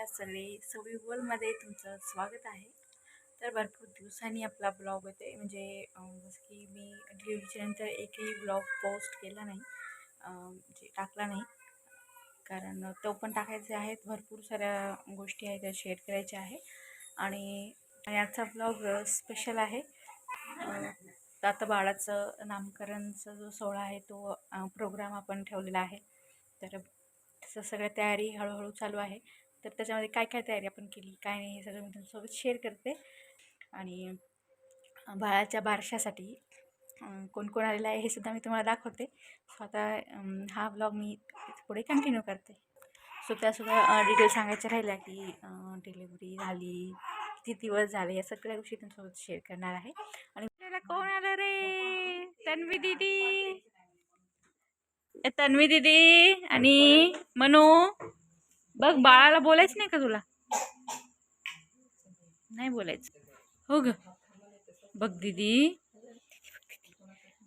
नमस्कार सगळे सवी वर्ल्डमध्ये तुमचं स्वागत आहे. तर भरपूर दिवसांनी आपला ब्लॉग होते म्हणजे जसं की मी डिलिव्हरीच्या नंतर एकही ब्लॉग पोस्ट केला नाही. म्हणजे टाकला नाही. कारण तो पण टाकायचे आहेत. भरपूर साऱ्या गोष्टी आहेत त्या शेअर करायच्या आहे आणि याचा आजचा ब्लॉग स्पेशल आहे. आता बाळाचं नामकरणचा जो सोहळा आहे तो प्रोग्राम आपण ठेवलेला आहे. तर तसं सगळ्या तयारी हळूहळू चालू आहे. तर त्याच्यामध्ये काय काय तयारी आपण केली काय नाही हे सगळं मी तुमच्यासोबत शेअर करते. आणि बाळाच्या बारशासाठी कोण कोण आलेलं आहे हे सुद्धा मी तुम्हाला दाखवते. सो आता हा ब्लॉग मी पुढे कंटिन्यू करते. सो त्यासुद्धा डिटेल सांगायच्या राहिल्या की डिलिव्हरी झाली किती दिवस झाले या सगळ्या गोष्टी तुमच्यासोबत शेअर करणार आहे. आणि कोण आलं रे? तन्वी दिदी. तन्वी दिदी आणि मनू. बघ बाळाला बोलायचं नाही का तुला? नाही बोलायचं. हो ग. बघ दीदी.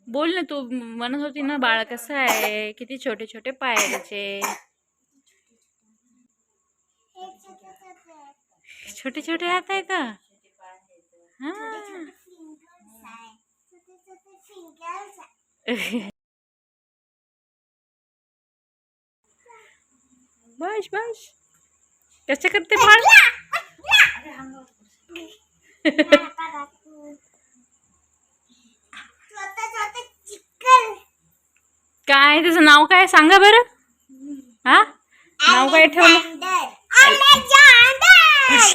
बोल ना तू. म्हणत होती ना बाळ कसं आहे? किती छोटे छोटे पाय त्याचे छोटे छोटे हात आहे का? हा. बस बस. कसं करते बाळ? काय त्याचं नाव काय सांगा बरं? हा? नाव काय ठेवलं?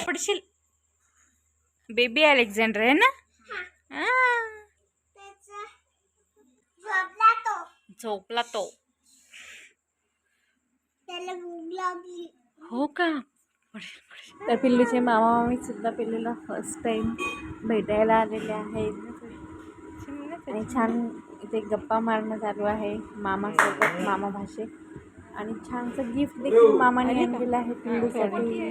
पडशील. बेबी अलेक्झांडर आहे ना? हा. झोपला तो. हो का? तर पिल्लूचे मामा मामी सुद्धा पिल्लूला फर्स्ट टाइम भेटायला आलेले आहेत. आणि छान इथे गप्पा मारणं चालू आहे मामासोबत मामा भाषे. आणि छानसं गिफ्ट देखील मामाने आणलेलं आहे पिल्लूसाठी.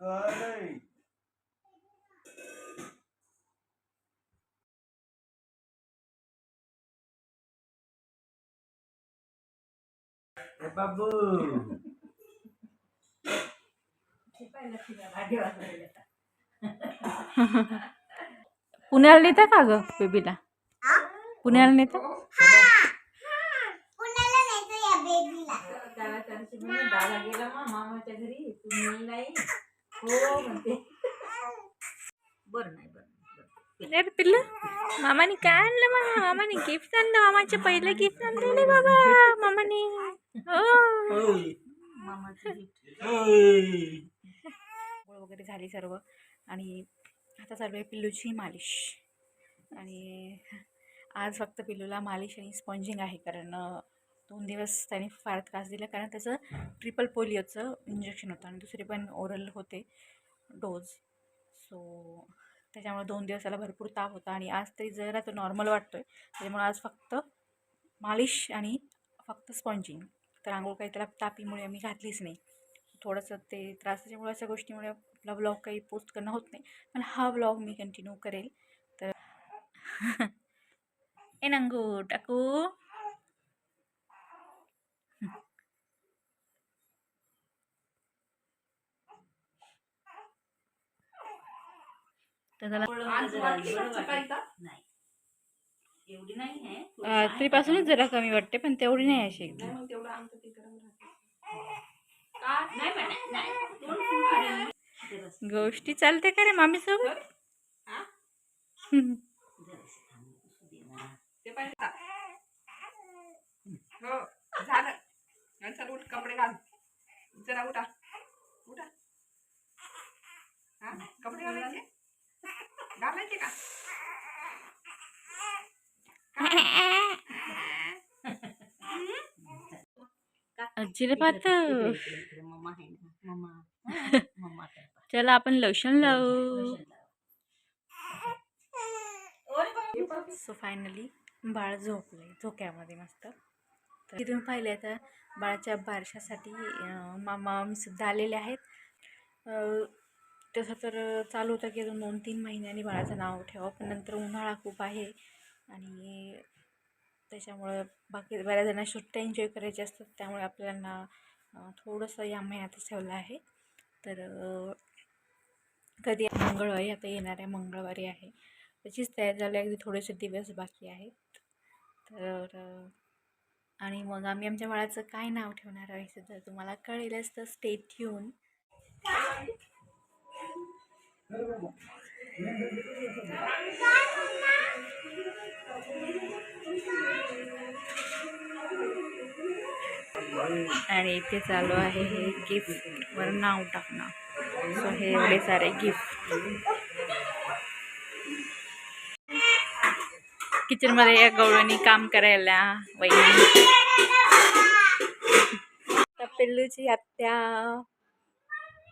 काय ए बाबू पुण्याला नेता का ग बेबीला पुण्याला नेता त्याला त्यांची म्हणे, दादा हो म्हणते. बरं नाही बरं अरे पिल्लू. मामाने काय आणलं मामा मामाने गिफ्ट आणलं. मामाचे पहिले गिफ्ट आणलेले बाबा. मामाने. हो. आंघोळ वगैरे झाली सर्व. आणि आता चालू आहे पिल्लूची मालिश. आणि आज फक्त पिल्लूला मालिश आणि स्पॉन्जिंग आहे कारण दोन दिवस त्याने फार त्रास दिला कारण त्याचं ट्रिपल पोलिओचं इंजेक्शन होतं आणि दुसरे पण ओरल होते डोज सो त्याच्यामुळे दोन दिवस त्याला भरपूर ताप होता आणि आज तरी जरा तो नॉर्मल वाटतो आहे त्याच्यामुळे आज फक्त मालिश आणि फक्त स्पॉन्जिंग तर आंघोळ काही त्याला तापीमुळे आम्ही घातलीच नाही. थोडंसं ते त्रास त्याच्यामुळे अशा गोष्टीमुळे आपला ब्लॉग काही पोस्ट करणं होत नाही. पण हा ब्लॉग मी कंटिन्यू करेल. तर ए नंगू टाकू. त्याला जरा कमी वाटते पण तेवढी नाही अशी एकदम. गोष्टी चालते का रे मामी सोबत हा? हो कपडे घाल. जरा उठा. उठा. हा? कपडे घालायचे? घालायचे का? आजीला पाहत. चला आपण लोशन लावू. सो फायनली बाळ झोपलंय झोक्यामध्ये मस्त. तर तुम्ही पाहिले आता बाळाच्या बारशासाठी मामा मी सुद्धा आलेले आहेत. तसं तर चालू होतं की अजून दोन तीन महिन्यांनी बाळाचं नाव ठेवा पण नंतर उन्हाळा खूप आहे आणि त्याच्यामुळं बाकी बऱ्याच जणांना सुट्ट्या एन्जॉय करायचे असतात त्यामुळे आपल्याला थोडंसं या महिन्यातच ठेवलं आहे. तर कधी मंगळवारी आता येणाऱ्या मंगळवारी आहे. त्याचीच तयारी झाली अगदी थोडेसे दिवस बाकी आहेत. तर आणि मग आम्ही आमच्या बाळाचं काय नाव ठेवणार आहे सुद्धा तुम्हाला कळेलच तर स्टेट येऊन आणि इथे चालू आहे हे गिफ्टवर नाव टाकणं. सो हे एवढे सारे गिफ्ट किचनमध्ये या गवळणी काम करायला वहिनी. आता पिल्लूची आत्या.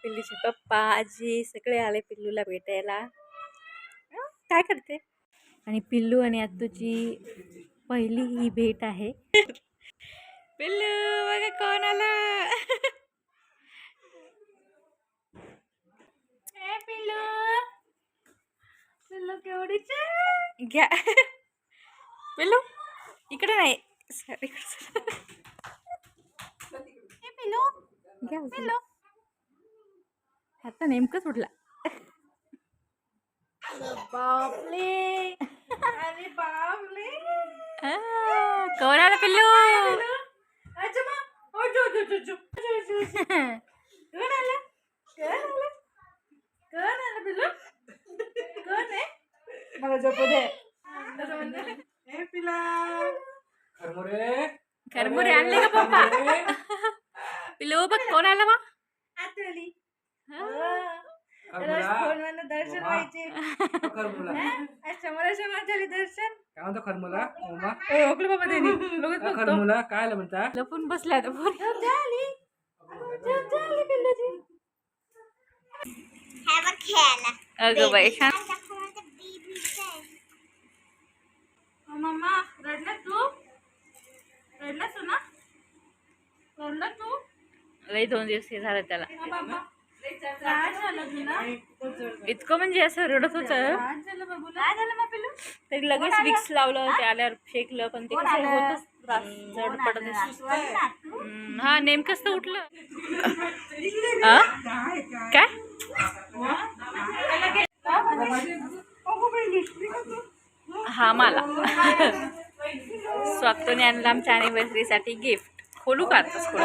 पिल्लूचे पप्पा आजी सगळे आले पिल्लूला भेटायला. काय करते? आणि पिल्लू आणि आत्तूची पहिली ही भेट आहे. पिल्लू बघा कोण आलं. पिल्लू. पिल्लू केवढीच घ्या. पिल्लू इकडे नाही. सर इकडे पिल्लू. घ्या पिल्लू. आता नेमकंच उठला बापले अरे बापले आ, कोण आलं पिल्लू अच्छा मग ओ जो जो जो जो जो जो जो. कोण आलं कोण आलं कोण आलं पिल्लू कोण आहे मला झोपू दे असं म्हणते ए पिला खरमुरे खरमुरे आणले का पप्पा पिल्लू बघ कोण आलं बा आतली खरमुरा फोन वर दर्शन मामा. व्हायचे झाली दर्शन? काय म्हणतो खरमुला? बाबा त्यांनी. खरमुला काय आलं म्हणता? लपून बसला आता अगं बाई मम्मा रडला तू? रडला तू ना? रडला तू? लई दोन दिवस हे झालं त्याला. इतकं म्हणजे असं रडत होतं. तरी लगेच विक्स लावलं ते आल्यावर फेकलं पण ते कसं होतच जड पडत हा नेमकंच तर उठलं? काय? हा मला. स्वागतोने आणलं आमच्या अॅनिव्हर्सरीसाठी गिफ्ट खोलू का आताच खोलू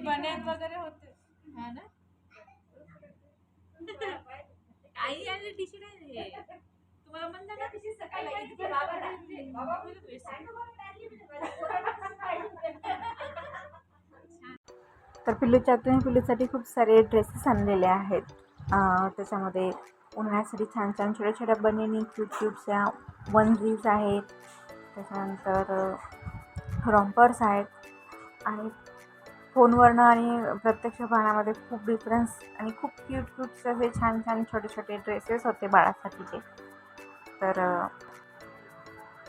बनेल वगैरे होते. हा ना? आई आणि टी शर्ट आहे रे. तुम्हाला म्हणलं ना तशी सकाळी इतकं बाबा तर पिल्लूच्या तुम्ही पिल्लूसाठी खूप सारे ड्रेसेस आणलेले आहेत. अं, त्याच्यामध्ये उन्हाळ्यासाठी छान छान छोट्या छोट्या बनिनी क्यूट क्यूटच्या वनजीज आहेत. त्याच्यानंतर रॉम्पर्स आहेत. आणि फोनवरनं आणि प्रत्यक्ष पाहण्यामध्ये खूप डिफरन्स आणि खूप क्यूट क्यूट असे छान छान छोटे छोटे ड्रेसेस होते बाळासाठीचे. तर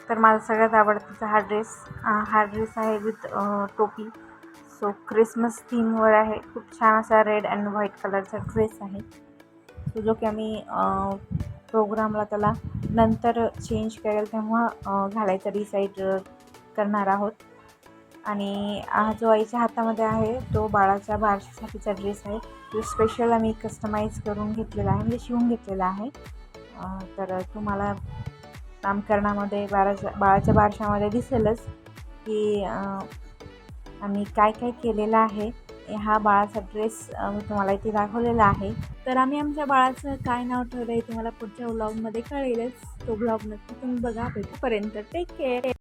तर माझा सगळ्यात आवडतीचा हा ड्रेस हा ड्रेस आहे विथ टोपी. सो क्रिसमस थीमवर आहे. खूप छान असा रेड अँड व्हाईट कलरचा ड्रेस आहे. तो जो की आम्ही प्रोग्रामला त्याला नंतर चेंज करेल तेव्हा घालायचा डिसाईड करणार आहोत. आणि हा जो आईच्या हातामध्ये आहे तो बाळाच्या बारशासाठीचा ड्रेस आहे. तो स्पेशल आम्ही कस्टमाइज करून घेतलेला आहे म्हणजे शिवून घेतलेला आहे. तर तुम्हाला नामकरणामध्ये बाळाच्या बाळाच्या बारशामध्ये दिसेलच की आम्ही काय काय केलेलं आहे. हा बाळाचा ड्रेस मी तुम्हाला इथे दाखवलेला आहे. तर आम्ही आमच्या बाळाचं काय नाव ठेवलं आहे तुम्हाला पुढच्या व्लॉगमध्ये कळेलच. तो ब्लॉग नक्की तुम्ही बघा भेटूपर्यंत टेक केअर